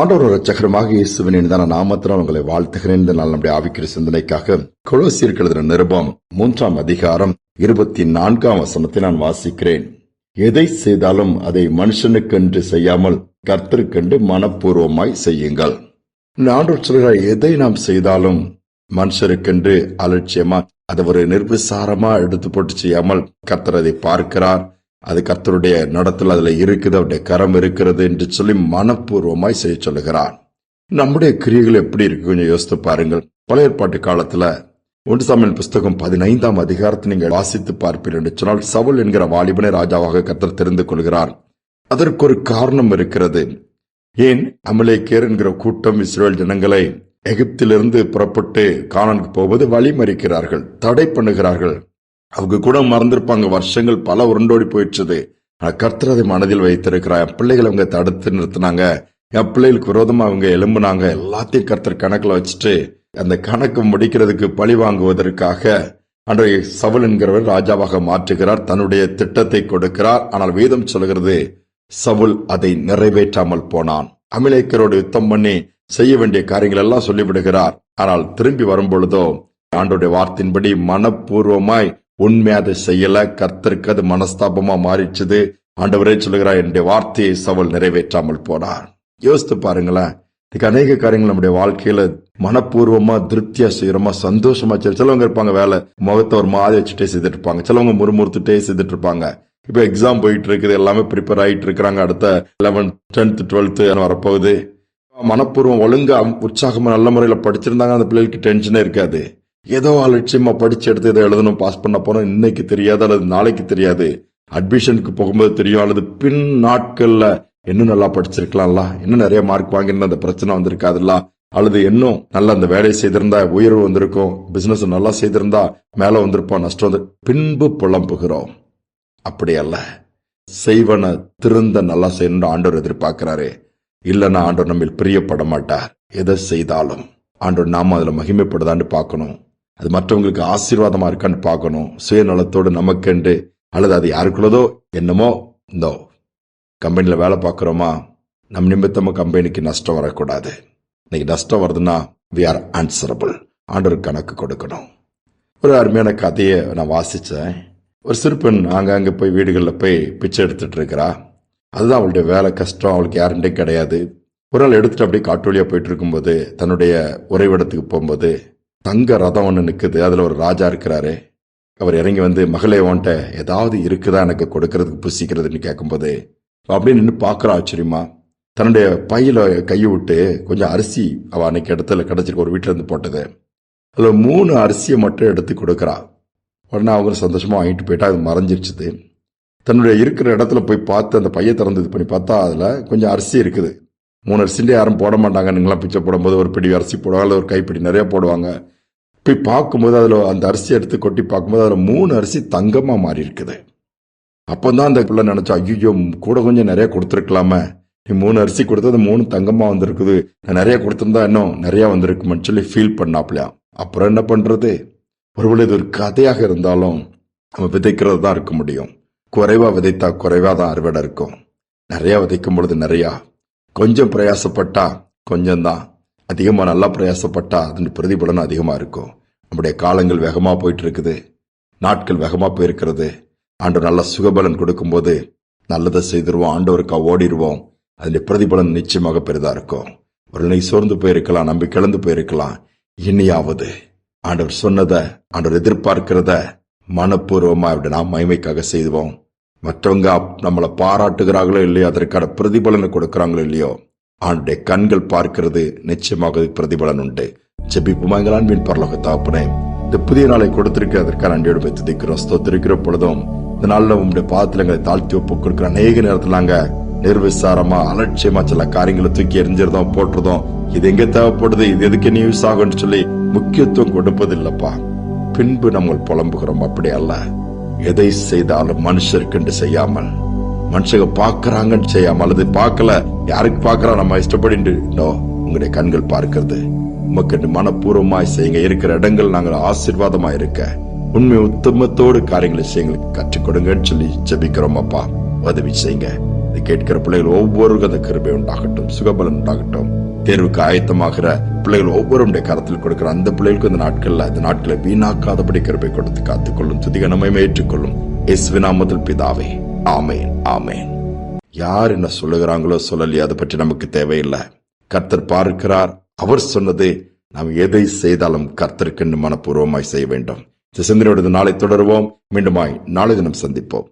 ஆண்டவர் ரச்சகரமாக இயேசுவின் இனிதான நாமத்தினால் உங்களை வாழ்த்துகிறேன். இந்த நாள் நம்முடைய ஆவிக்கிற சிந்தனைக்காக கொலோசியர் நிருபம் மூன்றாம் அதிகாரம் இருபத்தி நான்காம் வசனத்தை நான் வாசிக்கிறேன். எதை செய்தாலும் அதை மனுஷனுக்கென்று செய்யாமல் கர்த்தருக்கென்று மனப்பூர்வமாய் செய்யுங்கள். இந்த ஆண்டவர் சொல்கிறார் எதை நாம் செய்தாலும் மனுஷருக்கென்று அலட்சியமா அதை ஒரு நிர்விசாரமா எடுத்து போட்டு செய்யாமல் கர்த்தர் அதை பார்க்கிறார். அது கர்த்தருடைய நடத்தல் அதுல இருக்குது அவருடைய கரம் இருக்கிறது என்று சொல்லி மனப்பூர்வமாய் செய்ய சொல்லுகிறார். நம்முடைய கிரியைகள் எப்படி இருக்கு? கொஞ்சம் யோசித்து பாருங்கள். பழைய ஏற்பாட்டு காலத்துல ஒன்று சாமியல் புஸ்தகம் பதினைந்தாம் அதிகாரத்தை நீங்கள் வாசித்து பார்ப்பீர்கள் என்று சொன்னால் சவுல் என்கிற வாலிபனை ராஜாவாக கர்த்தர் தெரிந்து கொள்கிறார். அதற்கு ஒரு காரணம் இருக்கிறது. ஏன்? அமலேக்கியர் என்கிற கூட்டம் இஸ்ரேல் ஜனங்களை எகிப்திலிருந்து புறப்பட்டு காணனுக்கு போவது வழிமறிக்கிறார்கள் தடை பண்ணுகிறார்கள். அவங்க கூட மறந்திருப்பாங்க. வருஷங்கள் பல உருண்டோடி போயிடுச்சது. ஆனா கர்த்தர் அதை மனதில் வைத்திருக்கிறார். என் பிள்ளைகளை அவங்க தடுத்து நிறுத்தினாங்க. என் பிள்ளைகளுக்கு விரோதமா அவங்க எலும்புனாங்க எல்லாத்தையும் கர்த்தர் கணக்குல வச்சுட்டு அந்த கணக்கு முடிக்கிறதுக்கு பழி வாங்குவதற்காக அன்றைய சவுல் என்கிறவர் ராஜாவாக மாற்றுகிறார். தன்னுடைய திட்டத்தை கொடுக்கிறார். ஆனால் வேதம் சொல்கிறது சவுல் அதை நிறைவேற்றாமல் போனான். அமிலேக்கரோடு யுத்தம் பண்ணி செய்ய வேண்டிய காரியங்கள் எல்லாம் சொல்லிவிடுகிறார். ஆனால் திரும்பி வரும் பொழுதோ ஆண்டோடைய வார்த்தையின்படி மனப்பூர்வமாய் உண்மை அதை செய்யல கர்த்தருக்கு அது மனஸ்தாபமா மாறிச்சது ஆண்டவரே சொல்லுகிறார் என்னுடைய வார்த்தையை சவல் நிறைவேற்றாமல் போனார். யோசித்து பாருங்களேன் இதுக்கு அநேக காரியங்கள் நம்முடைய வாழ்க்கையில மனப்பூர்வமா திருப்தியா செய்யறோமா சந்தோஷமா செய்யறோம். சிலவங்க இருப்பாங்க வேலை முகத்தை ஒரு மாதிரி வச்சுட்டே செய்துட்டு இருப்பாங்க. சிலவங்க முறுமுறுத்துட்டே செய்துட்டு இருப்பாங்க. இப்ப எக்ஸாம் போயிட்டு இருக்குது எல்லாமே ப்ரிப்பேர் ஆயிட்டு இருக்கிறாங்க. அடுத்த லெவன்த் டென்த் டுவெல்த் வரப்போகுது. மனப்பூர்வம் ஒழுங்கா உற்சாகமா நல்ல முறையில படிச்சிருந்தாங்க அந்த பிள்ளைகளுக்கு டென்ஷனே இருக்காது. ஏதோ அலட்சியமா படிச்சு எடுத்து இதை எழுதணும் பாஸ் பண்ண போறோம். இன்னைக்கு தெரியாது அல்லது நாளைக்கு தெரியாது. அட்மிஷனுக்கு போகும்போது தெரியும் அல்லது பின் நாட்கள்ல இன்னும் நல்லா படிச்சிருக்கலாம்ல. இன்னும் நிறைய மார்க் வாங்கியிருந்தா அந்த பிரச்சனை வந்திருக்காதுல்ல. அல்லது இன்னும் நல்லா அந்த வேலையை செய்திருந்தா உயர்வு வந்திருக்கும். பிசினஸ் நல்லா செய்திருந்தா மேல வந்திருப்போம் நஷ்டம் வந்து பின்பு புலம்புகிறோம். அப்படி அல்ல. செய்வன திருந்த நல்லா செய்யணும்னு ஆண்டவர் எதிர்பார்க்கிறாரு. இல்லைன்னா ஆண்டவர் நம்ம பிரியப்பட மாட்டார். எதை செய்தாலும். ஆண்டவர் நாம அதுல மகிமைப்படுதான்னு பார்க்கணும். அது மற்றவங்களுக்கு ஆசீர்வாதமா இருக்கான்னு பார்க்கணும். சுயநலத்தோடு நமக்கென்று அல்லது அது யாருக்குள்ளதோ என்னமோ இந்தோ கம்பெனியில் வேலை பார்க்குறோமா நம் நிமித்தமா கம்பெனிக்கு நஷ்டம் வரக்கூடாது. இன்னைக்கு நஷ்டம் வருதுன்னா வி ஆர் ஆன்சரபிள் ஆண்டவர் கணக்கு கொடுக்கணும். ஒரு அருமையான கதையை நான் வாசித்தேன் ஒரு சிறுப்பெண் ஆங்காங்கே போய் வீடுகளில் போய் பிச்சை எடுத்துட்டு இருக்கிறா. அதுதான் அவளுடைய வேலை கஷ்டம் அவளுக்கு யாருண்டே கிடையாது. ஒரு நாள் எடுத்துட்டு அப்படியே காட்டு போயிட்டு இருக்கும்போது தன்னுடைய உறைவிடத்துக்கு போகும்போது தங்க ரதம் ஒன்று நிற்குது அதில் ஒரு ராஜா இருக்கிறாரு. அவர் இறங்கி வந்து மகளே ஓன்ட்ட ஏதாவது இருக்குதா? எனக்கு கொடுக்கறதுக்கு புசிக்கிறதுன்னு கேட்கும்போது அப்படியே நின்று பார்க்குறா ஆச்சரியமா. தன்னுடைய பையில் கையை விட்டு கொஞ்சம் அரிசி அவள் அன்னைக்கு இடத்துல கிடைச்சிருக்கு ஒரு வீட்டிலேருந்து போட்டது. அதில் மூணு அரிசியை மட்டும் எடுத்து கொடுக்குறா. உடனே அவங்க சந்தோஷமாக வாங்கிட்டு போயிட்டா. அது மறைஞ்சிருச்சுது. தன்னுடைய இருக்கிற இடத்துல போய் பார்த்து அந்த பையை திறந்து இது பண்ணி பார்த்தா அதில் கொஞ்சம் அரிசி இருக்குது. மூணு அரிசிண்டே யாரும் போட மாட்டாங்க. நீங்களாம் பிச்சை போடும்போது ஒரு பிடி அரிசி போடுவாங்க. இல்லை ஒரு கைப்பிடி நிறையா போடுவாங்க. போய் பார்க்கும்போது அதில் அந்த அரிசி எடுத்து கொட்டி பார்க்கும்போது அதில் மூணு அரிசி தங்கமாக மாறி இருக்குது அப்போ தான் அந்த பிள்ளை நினச்சா ஐயோ கூட கொஞ்சம் நிறையா கொடுத்துருக்கலாமே. நீ மூணு அரிசி கொடுத்தது மூணு தங்கமாக வந்திருக்குது. நான் நிறையா கொடுத்துருந்தா இன்னும் நிறையா வந்திருக்குமென்னு சொல்லி ஃபீல் பண்ணாப்லையா? அப்புறம் என்ன பண்ணுறது ஒருவேளை இது ஒரு கதையாக இருந்தாலும் நம்ம விதைக்கிறது தான் இருக்க முடியும். குறைவாக விதைத்தா குறைவாக தான் அறுவடை இருக்கும். நிறையா விதைக்கும் பொழுது நிறையா. கொஞ்சம் பிரயாசப்பட்டா கொஞ்சம் அதிகமாக நல்லா பிரயாசப்பட்டா அதன் பிரதிபலன் அதிகமாக இருக்கும். நம்முடைய காலங்கள் வேகமாக போயிட்டு இருக்குது நாட்கள் வேகமாக போயிருக்கிறது. ஆண்டு நல்ல சுகபலன் கொடுக்கும்போது நல்லதை செய்திருவோம். ஆண்டவருக்கா ஓடிடுவோம் அதனுடைய பிரதிபலன் நிச்சயமாக பெரிதாக இருக்கும். ஒரு நிலை சோர்ந்து போயிருக்கலாம் நம்பி கிளந்து போயிருக்கலாம். இனியாவது ஆண்டவர் சொன்னதை ஆண்டவர் எதிர்பார்க்கிறத மனப்பூர்வமாக அப்படி நாம் மகிமைக்காக செய்வோம் மற்றவங்க நம்மளை பாராட்டுகிறாங்களோ இல்லையோ அதற்கான பிரதிபலனை கொடுக்குறாங்களோ இல்லையோ ஆண்டுடைய கண்கள் பார்க்கிறது நிச்சயமாக பிரதிபலன் உண்டு. ஜெபிப்புமா எங்கள் அன்பின் பரலோக தாப்பனே இந்த புதிய நாளை கொடுத்திருக்க அதற்கான அண்டியோடு போய் துதிக்கிறோம். ஸ்தோத்திருக்கிற பொழுதும் இந்த நாளில் உங்களுடைய பாதத்தில் எங்களை தாழ்த்தி ஒப்பு கொடுக்குற அநேக நேரத்தில் நாங்கள் நிர்விசாரமா அலட்சியமா சில காரியங்களை தூக்கி எரிஞ்சிருந்தோம் போட்டுறதும் இது எங்க தேவைப்படுது? இது எதுக்கு நீ யூஸ் ஆகும்னு சொல்லி முக்கியத்துவம் கொடுப்பதில்லப்பா. பின்பு நம்ம புலம்புகிறோம். அப்படி அல்ல. எதை செய்தாலும் மனுஷருக்கென்று செய்யாமல் மனுஷங்க பாக்குறாங்கன்னு செய்யாம அல்லது பார்க்கல யாருக்கு பார்க்கறா நம்ம இஷ்டப்படிட்டு நோ உங்களுடைய கண்கள் பார்க்கிறது. உமக்கு மனப்பூர்வமாய் செய்யுங்க. இருக்கிற இடங்கள் நாங்கள் ஆசீர்வாதமா இருக்க. உண்மை உத்தமத்தோடு காரியங்களை செய்யுங்களுக்கு கற்றுக் கொடுங்கன்னு சொல்லி ஜபிக்கிறோம் அப்பா. உதவி செய்யுங்க. இதை கேட்கிற பிள்ளைகள் ஒவ்வொருக்கும் அந்த கிருபை உண்டாகட்டும். சுகபலன் உண்டாகட்டும். தேர்வுக்கு ஆயத்தமாகிற பிள்ளைகள் ஒவ்வொருடைய கரத்தில் கொடுக்கிற அந்த பிள்ளைகளுக்கு இந்த நாட்கள்ல இந்த நாட்களை வீணாக்காதபடி கிருபை கொடுத்து காத்துக்கொள்ளும். துதிகனமே ஏற்றுக்கொள்ளும். எஸ் நாமத்தில் பிதாவே. ஆமேன் ஆமேன். யார் என்ன சொல்லுகிறாங்களோ சொல்லலையோ அதை பற்றி நமக்கு தேவையில்லை. கர்த்தர் பார்க்கிறார் அவர் சொன்னது நாம் எதை செய்தாலும் கர்த்தருக்கு மனப்பூர்வமாய் செய்ய வேண்டும். இந்த நாளை தொடருவோம். மீண்டுமாய் நாளை தினம் சந்திப்போம்.